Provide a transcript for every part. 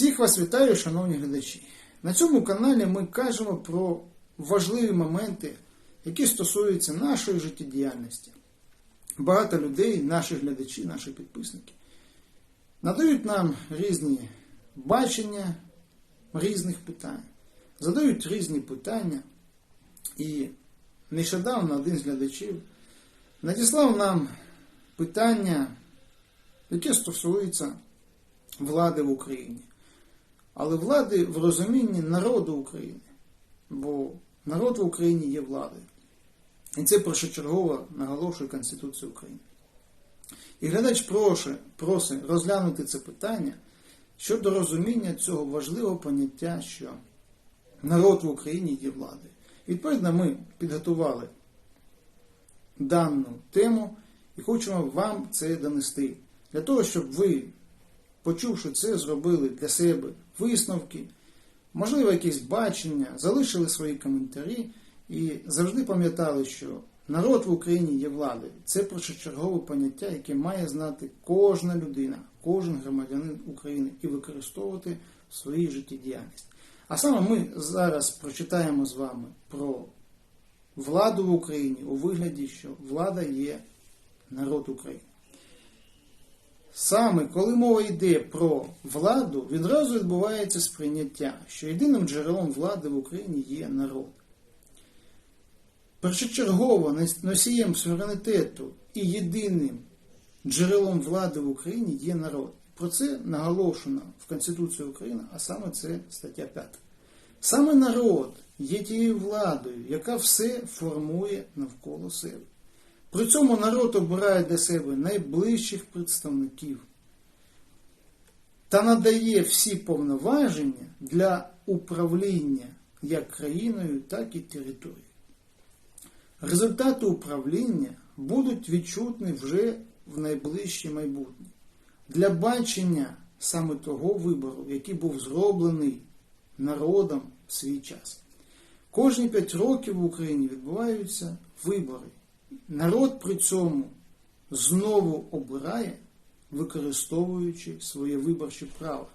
Всіх вас вітаю, шановні глядачі. На цьому каналі ми кажемо про важливі моменти, які стосуються нашої життєдіяльності. Багато людей, наші глядачі, наші підписники, надають нам різні бачення різних питань, задають різні питання. І нещодавно один з глядачів надіслав нам питання, яке стосується влади в Україні. Але влади в розумінні народу України. Бо народ в Україні є владою. І це першочергово наголошує Конституція України. І глядач проше, просить розглянути це питання щодо розуміння цього важливого поняття, що народ в Україні є владою. Відповідно, ми підготували дану тему і хочемо вам це донести. Для того, щоб ви, почувши це, зробили для себе висновки, можливо, якісь бачення, залишили свої коментарі і завжди пам'ятали, що народ в Україні є владою. Це першочергове поняття, яке має знати кожна людина, кожен громадянин України і використовувати в своїй життєдіяльності. А саме ми зараз прочитаємо з вами про владу в Україні у вигляді, що влада є народ України. Саме коли мова йде про владу, відразу відбувається сприйняття, що єдиним джерелом влади в Україні є народ. Першочергово носієм суверенітету і єдиним джерелом влади в Україні є народ. Про це наголошено в Конституції України, а саме це стаття 5. Саме народ є тією владою, яка все формує навколо себе. При цьому народ обирає для себе найближчих представників та надає всі повноваження для управління як країною, так і територією. Результати управління будуть відчутні вже в найближче майбутнє. Для бачення саме того вибору, який був зроблений народом в свій час. Кожні п'ять років в Україні відбуваються вибори. Народ при цьому знову обирає, використовуючи своє виборче право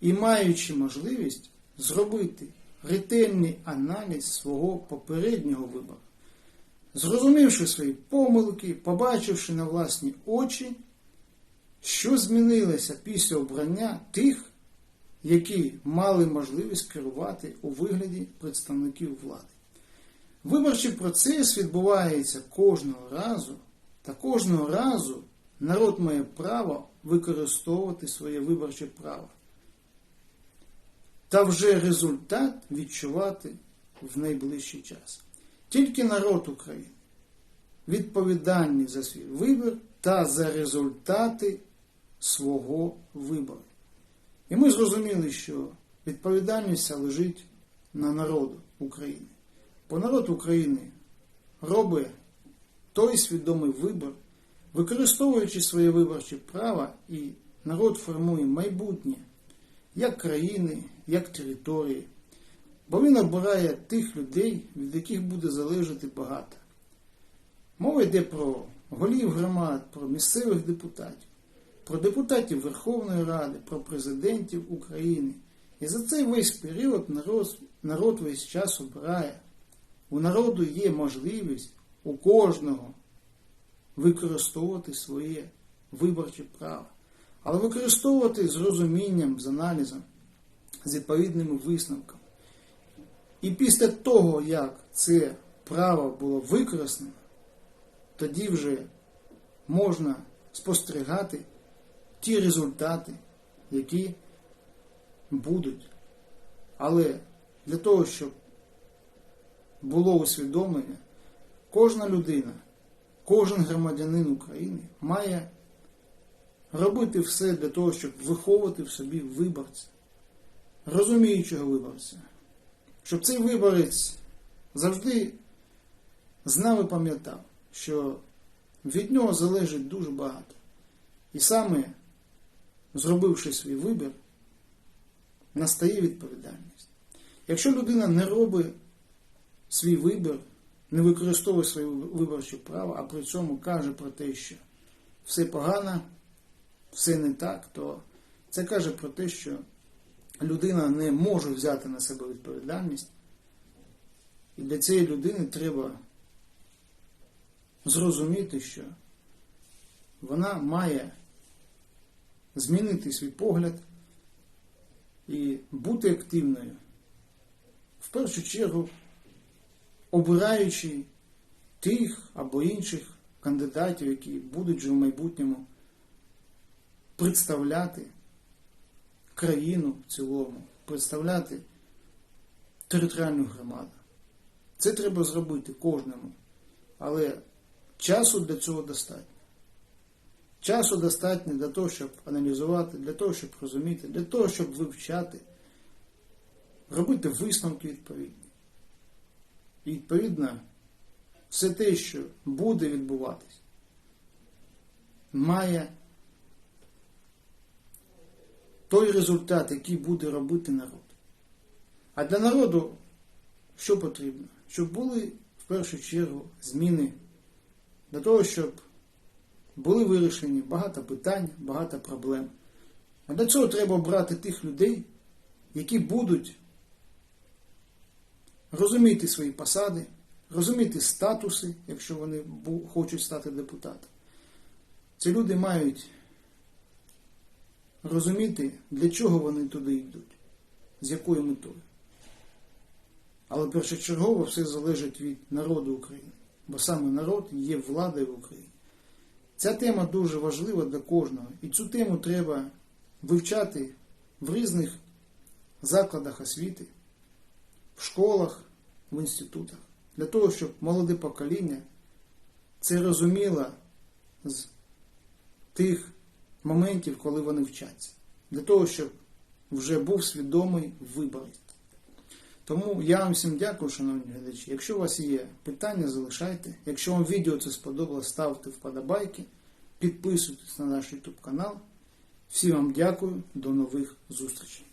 і маючи можливість зробити ретельний аналіз свого попереднього вибору, зрозумівши свої помилки, побачивши на власні очі, що змінилося після обрання тих, які мали можливість керувати у вигляді представників влади. Виборчий процес відбувається кожного разу, та кожного разу народ має право використовувати своє виборче право. Та вже результат відчувати в найближчий час. Тільки народ України відповідальний за свій вибір та за результати свого вибору. І ми зрозуміли, що відповідальність лежить на народу України. Бо народ України робить той свідомий вибір, використовуючи своє виборче право, і народ формує майбутнє як країни, як території. Бо він обирає тих людей, від яких буде залежати багато. Мова йде про голів громад, про місцевих депутатів, про депутатів Верховної Ради, про президентів України. І за цей весь період народ, народ весь час обирає. У народу є можливість у кожного використовувати своє виборче право, але використовувати з розумінням, з аналізом, з відповідними висновками. І після того, як це право було використано, тоді вже можна спостерігати ті результати, які будуть. Але для того, щоб було усвідомлення, кожна людина, кожен громадянин України має робити все для того, щоб виховувати в собі виборця, розуміючого виборця, щоб цей виборець завжди знав і пам'ятав, що від нього залежить дуже багато. І саме, зробивши свій вибір, настає відповідальність. Якщо людина не робить свій вибір, не використовує своє виборче право, а при цьому каже про те, що все погано, все не так, то це каже про те, що людина не може взяти на себе відповідальність, і для цієї людини треба зрозуміти, що вона має змінити свій погляд і бути активною, в першу чергу обираючи тих або інших кандидатів, які будуть вже в майбутньому представляти країну в цілому, представляти територіальну громаду. Це треба зробити кожному. Але часу для цього достатньо. Часу достатньо для того, щоб аналізувати, для того, щоб розуміти, для того, щоб вивчати, робити висновки відповідні. Відповідно, все те, що буде відбуватись, має той результат, який буде робити народ. А для народу що потрібно? Щоб були в першу чергу зміни для того, щоб були вирішені багато питань, багато проблем. А для цього треба обрати тих людей, які будуть розуміти свої посади, розуміти статуси, якщо вони хочуть стати депутатом. Ці люди мають розуміти, для чого вони туди йдуть, з якою метою. Але першочергово все залежить від народу України, бо саме народ є владою в Україні. Ця тема дуже важлива для кожного, і цю тему треба вивчати в різних закладах освіти, в школах, в інститутах, для того, щоб молоде покоління це розуміло з тих моментів, коли вони вчаться, для того, щоб вже був свідомий вибір. Тому я вам всім дякую, шановні глядачі. Якщо у вас є питання, залишайте. Якщо вам відео це сподобалось, ставте вподобайки, підписуйтесь на наш YouTube канал. Всім вам дякую, до нових зустрічей.